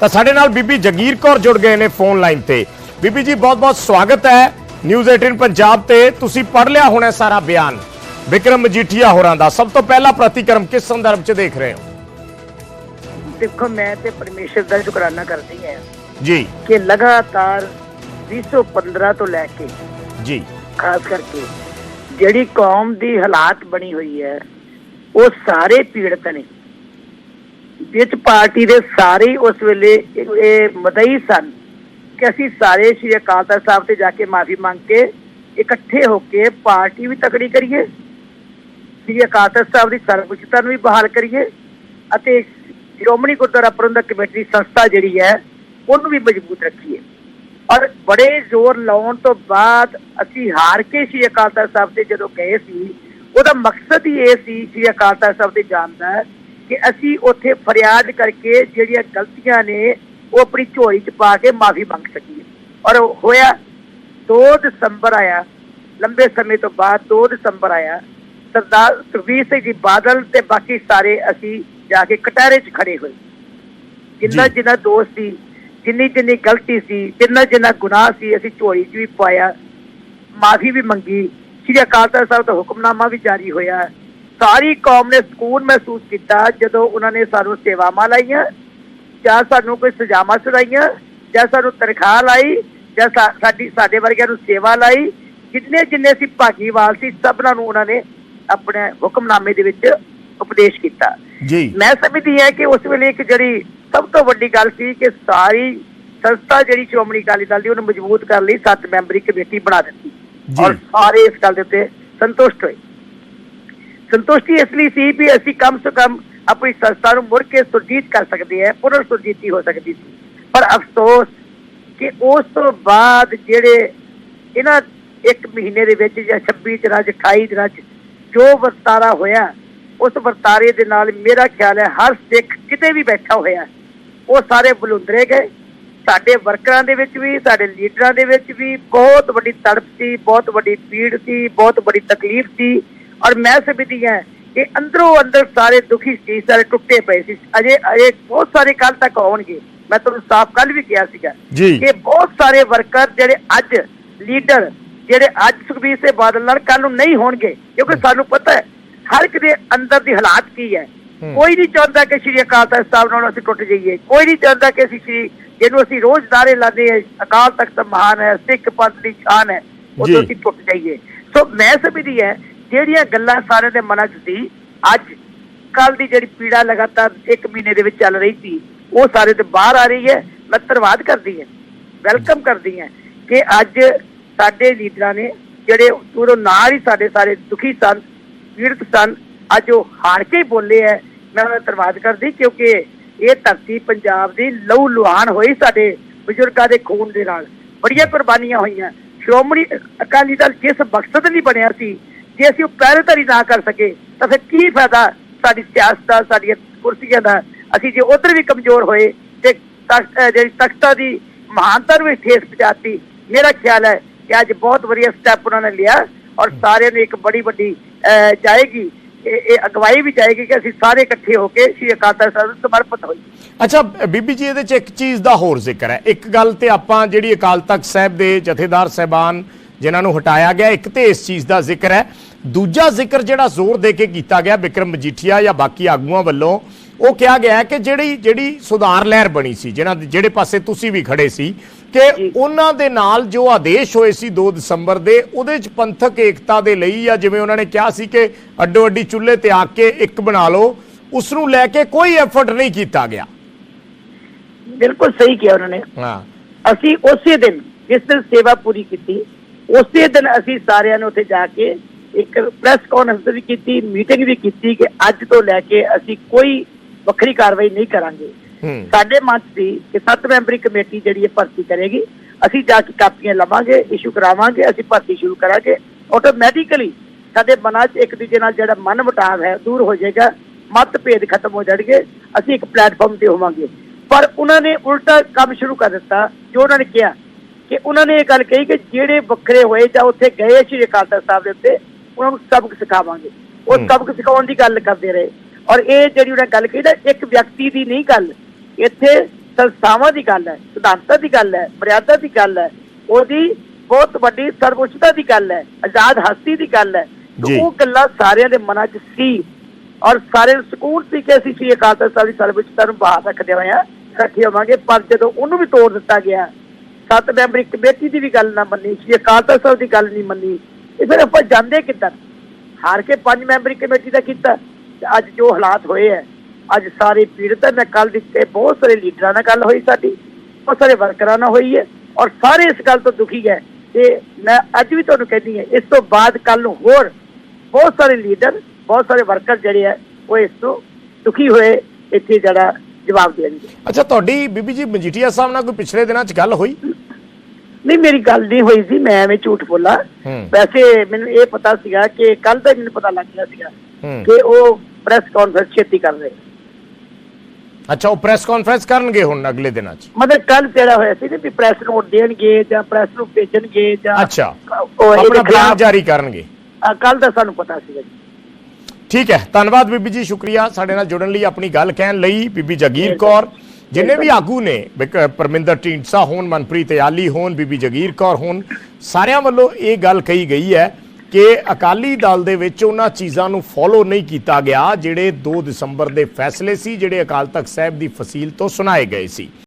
ਤਾਂ ਸਾਡੇ ਨਾਲ ਬੀਬੀ ਜਗੀਰ ਕੌਰ ਜੁੜ ਗਏ ਨੇ ਫੋਨ ਲਾਈਨ ਤੇ। ਬੀਬੀ ਜੀ ਬਹੁਤ-ਬਹੁਤ ਸਵਾਗਤ ਹੈ ਨਿਊਜ਼ 18 ਪੰਜਾਬ ਤੇ। ਤੁਸੀਂ ਪੜ੍ਹ ਲਿਆ ਹੋਣਾ ਸਾਰਾ ਬਿਆਨ। ਵਿਕਰਮ ਮਜੀਠੀਆ ਹੋਰਾਂ ਦਾ। ਸਭ ਤੋਂ ਪਹਿਲਾ ਪ੍ਰਤੀਕਰਮ ਕਿਸ ਸੰਦਰਭ 'ਚ ਦੇਖ ਰਹੇ ਹੋ? ਦੇਖੋ ਮੈਂ ਤੇ ਪਰਮੇਸ਼ਰ ਦਾ ਸ਼ੁਕਰਾਨਾ ਕਰਦੀ ਹਾਂ ਜੀ। ਕਿ ਲਗਾਤਾਰ 2015 ਤੋਂ ਲੈ ਕੇ ਜੀ। ਖਾਸ ਕਰਕੇ ਜਿਹੜੀ ਕੌਮ ਦੀ ਹਾਲਾਤ ਬਣੀ ਹੋਈ ਹੈ ਉਹ ਸਾਰੇ ਪੀੜਤ ਨੇ। ਵਿੱਚ ਪਾਰਟੀ ਦੇ ਸਾਰੇ ਉਸ ਵੇਲੇ ਇਹ ਮਦਈ ਸਨ ਕਿ ਅਸੀਂ ਸਾਰੇ ਸ਼੍ਰੀ ਅਕਾਲ ਤਖਤ ਸਾਹਿਬ ਤੇ ਜਾ ਕੇ ਮਾਫੀ ਮੰਗ ਕੇ ਇਕੱਠੇ ਹੋ ਕੇ ਪਾਰਟੀ ਵੀ ਤਕੜੀ ਕਰੀਏ, ਸ਼੍ਰੀ ਅਕਾਲ ਤਖਤ ਸਾਹਿਬ ਦੀ ਸਰਵਉੱਚਤਾ ਨੂੰ ਵੀ ਬਹਾਲ ਕਰੀਏ ਅਤੇ ਸ਼੍ਰੋਮਣੀ ਗੁਰਦੁਆਰਾ ਪ੍ਰਬੰਧਕ ਕਮੇਟੀ ਦੀ ਸੰਸਥਾ ਜਿਹੜੀ ਹੈ ਉਹਨੂੰ ਵੀ ਮਜ਼ਬੂਤ ਰੱਖੀਏ। ਔਰ ਬੜੇ ਜ਼ੋਰ ਲਾਉਣ ਤੋਂ ਬਾਅਦ ਅਸੀਂ ਹਾਰ ਕੇ ਸ਼੍ਰੀ ਅਕਾਲ ਤਖਤ ਸਾਹਿਬ ਤੇ ਜਦੋਂ ਗਏ ਸੀ, ਉਹਦਾ ਮਕਸਦ ਹੀ ਇਹ ਸੀ, ਸ਼੍ਰੀ ਅਕਾਲ ਤਖਤ ਸਾਹਿਬ ਤੇ ਜਾਣ ਦਾ ਕਿ ਅਸੀਂ ਉੱਥੇ ਫਰਿਆਦ ਕਰਕੇ ਜਿਹੜੀਆਂ ਗਲਤੀਆਂ ਨੇ ਉਹ ਆਪਣੀ ਝੋਲੀ 'ਚ ਪਾ ਕੇ ਮਾਫੀ ਮੰਗ ਸਕੀਏ। ਔਰ ਹੋਇਆ 2 ਦਸੰਬਰ ਆਇਆ ਲੰਬੇ ਸਮੇਂ ਤੋਂ ਬਾਅਦ 2 ਦਸੰਬਰ ਆਇਆ ਸਰਦਾਰ ਸੁਖਬੀਰ ਸਿੰਘ ਜੀ ਬਾਦਲ ਤੇ ਬਾਕੀ ਸਾਰੇ ਅਸੀਂ ਜਾ ਕੇ ਕਟਾਰੇ 'ਚ ਖੜੇ ਹੋਏ। ਜਿੰਨਾ। ਜਿੰਨਾ ਦੋਸਤ ਸੀ ਜਿੰਨੀ ਜਿੰਨੀ ਗਲਤੀ ਸੀ ਜਿੰਨਾ ਜਿੰਨਾ ਗੁਨਾਹ ਸੀ ਅਸੀਂ ਝੋਲੀ 'ਚ ਵੀ ਪਾਇਆ ਮਾਫੀ ਵੀ ਮੰਗੀ। ਸ੍ਰੀ ਅਕਾਲ ਤਖਤ ਸਾਹਿਬ ਦਾ ਹੁਕਮਨਾਮਾ ਵੀ ਜਾਰੀ ਹੋਇਆ। ਸਾਰੀ ਕੌਮ ਨੇ ਸਕੂਨ ਮਹਿਸੂਸ ਕੀਤਾ ਜਦੋਂ ਉਹਨਾਂ ਨੇ ਸਾਨੂੰ ਸੇਵਾਵਾਂ ਲਾਈਆਂ ਜਾਂ ਸਾਨੂੰ ਕੋਈ ਸਜ਼ਾਵਾਂ ਸੁਣਾਈਆਂ ਜਾਂ ਸਾਨੂੰ ਤਨਖਾਹ ਲਾਈ ਜਾਂ ਸਾਡੀ ਸਾਡੇ ਵਰਗਿਆਂ ਨੂੰ ਸੇਵਾ ਲਾਈ। ਜਿੰਨੇ ਜਿੰਨੇ ਸੀ ਭਾਗੀਵਾਲ ਸੀ ਸਭਨਾਂ ਨੂੰ ਉਹਨਾਂ ਨੇ ਆਪਣੇ ਹੁਕਮਨਾਮੇ ਦੇ ਵਿੱਚ ਉਪਦੇਸ਼ ਕੀਤਾ। ਜੀ। ਮੈਂ ਸਮਝਦੀ ਹਾਂ ਕਿ ਉਸ ਵੇਲੇ ਇੱਕ ਜਿਹੜੀ ਸਭ ਤੋਂ ਵੱਡੀ ਗੱਲ ਸੀ ਕਿ ਸਾਰੀ ਸੰਸਥਾ ਜਿਹੜੀ ਸ਼੍ਰੋਮਣੀ ਅਕਾਲੀ ਦਲ ਦੀ ਉਹਨੂੰ ਮਜ਼ਬੂਤ ਕਰਨ ਲਈ ਸੱਤ ਮੈਂਬਰੀ ਕਮੇਟੀ ਬਣਾ ਦਿੱਤੀ। ਔਰ ਸਾਰੇ ਇਸ ਗੱਲ ਦੇ ਉੱਤੇ ਸੰਤੁਸ਼ਟ ਹੋਏ। ਸੰਤੁਸ਼ਟੀ ਇਸ ਲਈ ਸੀ ਵੀ ਅਸੀਂ ਕਮ ਸੇ ਕਮ ਆਪਣੀ ਸੰਸਥਾ ਨੂੰ ਮੁੜ ਕੇ ਸੁਰਜੀਤ ਕਰ ਸਕਦੇ ਹਾਂ, ਪੁਨਰ ਸੁਰਜੀਤੀ ਹੋ ਸਕਦੀ ਸੀ। ਪਰ ਅਫਸੋਸ ਕਿ ਉਸ ਤੋਂ ਬਾਅਦ ਜਿਹੜੇ ਇਹਨਾਂ ਇੱਕ ਮਹੀਨੇ ਦੇ ਵਿੱਚ ਜਾਂ 26 ਦਿਨਾਂ 'ਚ 28 ਦਿਨਾਂ 'ਚ ਜੋ ਵਰਤਾਰਾ ਹੋਇਆ, ਉਸ ਵਰਤਾਰੇ ਦੇ ਨਾਲ ਮੇਰਾ ਖਿਆਲ ਹੈ ਹਰ ਸਿੱਖ ਕਿਤੇ ਵੀ ਬੈਠਾ ਹੋਇਆ, ਉਹ ਸਾਰੇ ਬਲੁੰਦਰੇ ਗਏ। ਸਾਡੇ ਵਰਕਰਾਂ ਦੇ ਵਿੱਚ ਵੀ, ਸਾਡੇ ਲੀਡਰਾਂ ਦੇ ਵਿੱਚ ਵੀ ਬਹੁਤ ਵੱਡੀ ਤੜਪ ਸੀ, ਬਹੁਤ ਵੱਡੀ ਪੀੜ ਸੀ, ਬਹੁਤ ਵੱਡੀ ਤਕਲੀਫ ਸੀ। ਔਰ ਮੈਂ ਸਮਝਦੀ ਹਾਂ ਕਿ ਅੰਦਰੋਂ ਅੰਦਰ ਸਾਰੇ ਦੁਖੀ ਸੀ ਸਾਰੇ ਟੁੱਟੇ ਪਏ ਸੀ ਅਜੇ ਅਜੇ ਬਹੁਤ ਸਾਰੇ ਕੱਲ ਤੱਕ ਆਉਣਗੇ ਮੈਂ ਤੁਹਾਨੂੰ ਸਾਫ਼ ਕੱਲ ਵੀ ਕਿਹਾ ਸੀਗਾ। ਕਿ ਬਹੁਤ ਸਾਰੇ ਵਰਕਰ ਜਿਹੜੇ ਅੱਜ ਲੀਡਰ ਜਿਹੜੇ ਅੱਜ ਸੁਖਬੀਰ ਸਿੰਘ ਬਾਦਲ ਨਾਲ ਕੱਲ ਨੂੰ ਨਹੀਂ ਹੋਣਗੇ ਕਿਉਂਕਿ ਸਾਨੂੰ ਪਤਾ ਹੈ ਹਰ ਇੱਕ ਦੇ ਅੰਦਰ ਦੀ ਹਾਲਾਤ ਕੀ ਹੈ। ਕੋਈ ਨਹੀਂ ਚਾਹੁੰਦਾ ਕਿ ਸ਼੍ਰੀ ਅਕਾਲ ਤਖਤ ਸਾਹਿਬ ਨਾਲ ਅਸੀਂ ਟੁੱਟ ਜਾਈਏ ਕੋਈ ਨਹੀਂ ਚਾਹੁੰਦਾ ਕਿ ਅਸੀਂ ਸ਼੍ਰੀ ਜਿਹਨੂੰ ਅਸੀਂ ਰੋਜ਼ ਦਾਰੇ ਲਾਦੇ ਹਾਂ ਅਕਾਲ ਤਖਤ ਮਹਾਨ ਹੈ ਸਿੱਖ ਪੰਥ ਦੀ ਸ਼ਾਨ ਹੈ ਉਹ। ਤੋਂ ਅਸੀਂ ਟੁੱਟ ਜਾਈਏ ਸੋ ਮੈਂ ਸਮਝਦੀ ਹੈ ਜਿਹੜੀਆਂ ਗੱਲਾਂ ਸਾਰਿਆਂ ਦੇ ਮਨਾਂ 'ਚ ਸੀ, ਅੱਜ ਕੱਲ ਦੀ ਜਿਹੜੀ ਪੀੜਾ ਲਗਾਤਾਰ ਇੱਕ ਮਹੀਨੇ ਦੇ ਵਿੱਚ ਚੱਲ ਰਹੀ ਸੀ, ਉਹ ਸਾਰੇ ਤੇ ਬਾਹਰ ਆ ਰਹੀ ਹੈ। ਮੈਂ ਧੰਨਵਾਦ ਕਰਦੀ ਹਾਂ, ਵੈਲਕਮ ਕਰਦੀ ਹਾਂ ਕਿ ਅੱਜ ਸਾਡੇ ਲੀਡਰਾਂ ਨੇ ਜਿਹੜੇ ਉਦੋਂ ਨਾਲ ਹੀ ਸਾਡੇ ਸਾਰੇ ਦੁਖੀ ਸਨ, ਪੀੜਤ ਸਨ, ਅੱਜ ਉਹ ਹਾਰ ਕੇ ਬੋਲੇ ਹੈ। ਮੈਂ ਉਹਨਾਂ ਦਾ ਧੰਨਵਾਦ ਕਰਦੀ ਕਿਉਂਕਿ ਇਹ ਧਰਤੀ ਪੰਜਾਬ ਦੀ ਲਹੂ ਲੁਹਾਨ ਹੋਈ ਸਾਡੇ ਬਜ਼ੁਰਗਾਂ ਦੇ ਖੂਨ ਦੇ ਨਾਲ। ਬੜੀਆਂ ਕੁਰਬਾਨੀਆਂ ਹੋਈਆਂ। ਸ਼੍ਰੋਮਣੀ ਅਕਾਲੀ ਦਲ ਜਿਸ ਮਕਸਦ ਲਈ ਬਣਿਆ ਸੀ ਜੇ ਅਸੀਂ ਉਹ ਪਹਿਰੇਦਾਰੀ ਨਾ ਕਰ ਸਕੇ, ਤਾਂ ਫਿਰ ਕੀ ਫਾਇਦਾ ਸਾਡੀ ਸਿਆਸਤ ਦਾ, ਸਾਡੀਆਂ ਕੁਰਸੀਆਂ ਦਾ? ਅਸੀਂ ਜੇ ਉਧਰ ਵੀ ਕਮਜ਼ੋਰ ਹੋਏ, ਤੇ ਜਿਹੜੀ ਤਖਤਾਂ ਦੀ ਮਹਾਨਤਾ ਨੂੰ ਠੇਸ ਪਹੁੰਚਾਤੀ, ਮੇਰਾ ਖਿਆਲ ਹੈ ਕਿ ਅੱਜ ਬਹੁਤ ਵਧੀਆ ਸਟੈਪ ਉਹਨਾਂ ਨੇ ਲਿਆ ਔਰ ਸਾਰਿਆਂ ਨੂੰ ਇੱਕ ਬੜੀ ਵੱਡੀ ਜਾਏਗੀ। ਇਹ ਅਗਵਾਈ ਵੀ ਜਾਏਗੀ ਕਿ ਅਸੀਂ ਸਾਰੇ ਇਕੱਠੇ ਹੋ ਕੇ ਸ਼੍ਰੀ ਅਕਾਲ ਤਖਤ ਸਾਹਿਬ ਨੂੰ ਸਮਰਪਿਤ ਹੋਈ ਅੱਛਾ, ਬੀਬੀ ਜੀ, ਇਹਦੇ ਚ ਇੱਕ ਚੀਜ਼ ਦਾ ਹੋਰ ਜ਼ਿਕਰ ਹੈ। ਇੱਕ ਗੱਲ ਤੇ ਆਪਾਂ ਜਿਹੜੀ ਅਕਾਲ ਤਖਤ ਸਾਹਿਬ ਦੇ ਜਥੇਦਾਰ ਸਹਿਬਾਨ ਜਿਨ੍ਹਾਂ ਨੂੰ ਹਟਾਇਆ ਗਿਆ। ਇੱਕ ਤੇ ਇਸ ਚੀਜ਼ ਦਾ ਜ਼ਿਕਰ ਹੈ। ਦੂਜਾ ਜ਼ਿਕਰ ਜਿਹੜਾ ਜ਼ੋਰ ਦੇ ਕੇ ਕੀਤਾ ਗਿਆ ਵਿਕਰਮ ਮਜੀਠੀਆ ਜਾਂ ਬਾਕੀ ਆਗੂਆਂ ਵੱਲੋਂ ਉਹ ਕਿਹਾ ਗਿਆ ਕਿ ਜਿਹੜੀ ਜਿਹੜੀ ਸੁਧਾਰ ਲਹਿਰ ਬਣੀ ਸੀ ਜਿਹਨਾਂ ਦੇ- ਜਿਹੜੇ ਪਾਸੇ ਤੁਸੀਂ ਵੀ ਖੜੇ ਸੀ ਕਿ। ਉਹਨਾਂ ਦੇ ਨਾਲ ਜੋ ਆਦੇਸ਼ ਹੋਏ ਸੀ 2 ਦਸੰਬਰ ਦੇ ਉਹਦੇ ਚ ਪੰਥਕ ਏਕਤਾ ਦੇ ਲਈ ਜਾਂ ਜਿਵੇਂ ਉਹਨਾਂ ਨੇ ਕਿਹਾ ਸੀ ਕਿ ਅੱਡੋ ਅੱਡੀ ਚੁੱਲ੍ਹੇ ਤੇ ਆ ਕੇ ਇੱਕ ਬਣਾ ਲਓ ਉਸ ਨੂੰ ਲੈ ਕੇ ਕੋਈ ਐਫਰਟ ਨਹੀਂ ਕੀਤਾ ਗਿਆ। ਬਿਲਕੁਲ ਸਹੀ ਕਿਹਾ ਉਹਨਾਂ ਨੇ। ਹਾਂ। ਅਸੀਂ ਉਸੇ ਦਿਨ ਜਿਸ ਦਿਨ ਸੇਵਾ ਪੂਰੀ ਕੀਤੀ ਉਸੇ ਦਿਨ ਅਸੀਂ ਸਾਰਿਆਂ ਨੇ ਉੱਥੇ ਜਾ ਕੇ ਇੱਕ ਪ੍ਰੈਸ ਕਾਨਫਰੰਸ ਵੀ ਕੀਤੀ ਮੀਟਿੰਗ ਵੀ ਕੀਤੀ ਕਿ ਅੱਜ ਤੋਂ ਲੈ ਕੇ ਅਸੀਂ ਕੋਈ ਵੱਖਰੀ ਕਾਰਵਾਈ ਨਹੀਂ ਕਰਾਂਗੇ। ਸਾਡੇ 'ਚ ਸੀ ਕਿ ਸੱਤ ਮੈਂਬਰੀ ਕਮੇਟੀ ਜਿਹੜੀ ਹੈ ਭਰਤੀ ਕਰੇਗੀ ਅਸੀਂ ਜਾ ਕੇ ਕਾਪੀਆਂ ਲਵਾਂਗੇ ਇਸ਼ੂ ਕਰਾਵਾਂਗੇ ਅਸੀਂ ਭਰਤੀ ਸ਼ੁਰੂ ਕਰਾਂਗੇ। ਆਟੋਮੈਟਿਕਲੀ ਸਾਡੇ ਮਨਾਂ 'ਚ ਇੱਕ ਦੂਜੇ ਨਾਲ ਜਿਹੜਾ ਮਨ ਮੁਟਾਵ ਹੈ ਦੂਰ ਹੋ ਜਾਏਗਾ ਮਤਭੇਦ ਖਤਮ ਹੋ ਜਾਣਗੇ ਅਸੀਂ ਇੱਕ ਪਲੇਟਫਾਰਮ ਤੇ ਹੋਵਾਂਗੇ। ਪਰ ਉਹਨਾਂ ਨੇ ਉਲਟਾ ਕੰਮ ਸ਼ੁਰੂ ਕਰ ਦਿੱਤਾ ਜੋ ਉਹਨਾਂ ਨੇ ਕਿਹਾ ਕਿ ਉਹਨਾਂ ਨੇ ਇਹ ਗੱਲ ਕਹੀ ਕਿ ਜਿਹੜੇ ਵੱਖਰੇ ਹੋਏ ਜਾਂ ਉੱਥੇ ਗਏ ਸ਼੍ਰੀ ਅਕਾਲ ਸਾਹਿਬ ਦੇ ਉੱਤੇ ਉਹਨਾਂ ਨੂੰ ਸਬਕ ਸਿਖਾਵਾਂਗੇ ਉਹ। ਸਬਕ ਸਿਖਾਉਣ ਦੀ ਗੱਲ ਕਰਦੇ ਰਹੇ ਔਰ ਇਹ ਜਿਹੜੀ ਉਹਨਾਂ ਗੱਲ ਕਹੀ ਨਾ ਇੱਕ ਵਿਅਕਤੀ ਦੀ ਨਹੀਂ ਗੱਲ ਇੱਥੇ ਸੰਸਥਾਵਾਂ ਦੀ ਗੱਲ ਹੈ ਸਿਧਾਂਤਾਂ ਦੀ ਗੱਲ ਹੈ ਮਰਿਆਦਾ ਦੀ ਗੱਲ ਹੈ ਉਹਦੀ ਬਹੁਤ ਵੱਡੀ ਸਰਵਉੱਚਤਾ ਦੀ ਗੱਲ ਹੈ ਆਜ਼ਾਦ ਹਸਤੀ ਦੀ ਗੱਲ ਹੈ। ਉਹ ਗੱਲਾਂ ਸਾਰਿਆਂ ਦੇ ਮਨਾਂ 'ਚ ਸੀ ਔਰ ਸਾਰੇ ਨੂੰ ਸਕੂਨ ਸੀ ਕਿ ਅਸੀਂ ਸ਼੍ਰੀ ਅਕਾਲ ਤਖਤ ਸਾਹਿਬ ਦੀ ਸਰਵਉੱਚਤਾ ਨੂੰ ਬਹਾਲ ਰੱਖਦੇ ਹੋਏ ਆ ਇਕੱਠੇ ਹੋਵਾਂਗੇ ਪਰ ਜਦੋਂ ਉਹਨੂੰ ਵੀ ਤੋੜ ਦਿੱਤਾ ਗਿਆ ਸੱਤ ਮੈਂਬਰੀ ਕਮੇਟੀ ਦੀ ਵੀ ਗੱਲ ਨਾ ਮੰਨੀ ਸ਼੍ਰੀ ਅਕਾਲ ਤਖਤ ਸਾਹਿਬ ਦੀ ਗੱਲ ਨਹੀਂ ਮੰਨੀ। ਇਹ ਫਿਰ ਆਪਾਂ ਜਾਂਦੇ ਕਿੱਦਾਂ ਹਾਰ ਕੇ ਪੰਜ ਮੈਂਬਰੀ ਕਮੇਟੀ ਦਾ ਕੀਤਾ, ਤੇ ਅੱਜ ਜੋ ਹਾਲਾਤ ਹੋਏ ਹੈ, ਅੱਜ ਸਾਰੇ ਪੀੜਤ ਹੈ, ਮੈਂ ਕੱਲ ਦਿੱਤੇ ਬਹੁਤ ਸਾਰੇ ਲੀਡਰਾਂ ਨਾਲ ਗੱਲ ਹੋਈ ਸਾਡੀ, ਬਹੁਤ ਸਾਰੇ ਵਰਕਰਾਂ ਨਾਲ ਹੋਈ ਹੈ, ਔਰ ਸਾਰੇ ਇਸ ਗੱਲ ਤੋਂ ਦੁਖੀ ਹੈ ਤੇ ਮੈਂ ਅੱਜ ਵੀ ਤੁਹਾਨੂੰ ਕਹਿੰਦੀ ਹਾਂ, ਇਸ ਤੋਂ ਬਾਅਦ ਕੱਲ ਨੂੰ ਹੋਰ ਬਹੁਤ ਸਾਰੇ ਲੀਡਰ, ਬਹੁਤ ਸਾਰੇ ਵਰਕਰ ਜਿਹੜੇ ਆ ਉਹ ਇਸ ਤੋਂ ਦੁਖੀ ਹੋਏ, ਇੱਥੇ ਜਿਹੜਾ ਜਵਾਬ ਦੇਣਗੇ। ਅੱਛਾ, ਤੁਹਾਡੀ ਬੀਬੀ ਜੀ ਮਜੀਠੀਆ ਸਾਹਿਬ ਨਾਲ ਕੋਈ ਪਿਛਲੇ ਦਿਨਾਂ 'ਚ ਗੱਲ ਹੋਈ? ਨਹੀਂ ਮੇਰੀ ਗੱਲ ਨਹੀਂ ਹੋਈ ਸੀ ਮੈਂ ਐਵੇਂ ਝੂਠ ਬੋਲਾ। ਵੈਸੇ ਮੈਨੂੰ ਇਹ ਪਤਾ ਸੀਗਾ ਕਿ ਕੱਲ ਤਾਂ ਮੈਨੂੰ ਪਤਾ ਲੱਗ ਗਿਆ ਸੀਗਾ। ਕਿ ਉਹ ਪ੍ਰੈਸ ਕਾਨਫਰੰਸ ਛੇਤੀ ਕਰ ਰਹੇ। ਅੱਛਾ ਉਹ ਪ੍ਰੈਸ ਕਾਨਫਰੰਸ ਕਰਨਗੇ ਹੁਣ ਅਗਲੇ ਦਿਨਾਂ 'ਚ? ਮਤਲਬ ਕੱਲ ਜਿਹੜਾ ਹੋਇਆ ਸੀ ਨਾ ਵੀ ਪ੍ਰੈਸ ਨੋਟ ਦੇਣਗੇ ਜਾਂ ਪ੍ਰੈਸ ਨੂੰ ਭੇਜਣਗੇ ਜਾਂ ਅੱਛਾ। ਉਹ ਆਪਣਾ ਬਿਆਨ ਜਾਰੀ ਕਰਨਗੇ। ਕੱਲ ਦਾ ਸਾਨੂੰ ਪਤਾ ਸੀਗਾ ਜੀ। ਠੀਕ ਹੈ ਧੰਨਵਾਦ ਬੀਬੀ ਜੀ ਸ਼ੁਕਰੀਆ ਸਾਡੇ ਨਾਲ ਜੁੜਨ ਲਈ ਆਪਣੀ ਗੱਲ ਕਹਿਣ ਲਈ। ਬੀਬੀ ਜਗੀਰ ਕੌਰ ਜਿੰਨੇ ਵੀ ਆਗੂ ਨੇ, ਬਿਕ- ਪਰਮਿੰਦਰ ਢੀਂਡਸਾ ਹੋਣ, ਮਨਪ੍ਰੀਤ ਯਾਲੀ ਹੋਣ, ਬੀਬੀ ਜਗੀਰ ਕੌਰ ਹੋਣ, ਸਾਰਿਆਂ ਵੱਲੋਂ ਇਹ ਗੱਲ ਕਹੀ ਗਈ ਹੈ ਕਿ ਅਕਾਲੀ ਦਲ ਦੇ ਵਿੱਚ ਉਹਨਾਂ ਚੀਜ਼ਾਂ ਨੂੰ ਫੋਲੋ ਨਹੀਂ ਕੀਤਾ ਗਿਆ, ਜਿਹੜੇ 2 ਦਸੰਬਰ ਦੇ ਫੈਸਲੇ ਸੀ, ਜਿਹੜੇ ਅਕਾਲ ਤਖਤ ਸਾਹਿਬ ਦੀ ਫਸੀਲ ਤੋਂ ਸੁਣਾਏ ਗਏ ਸੀ।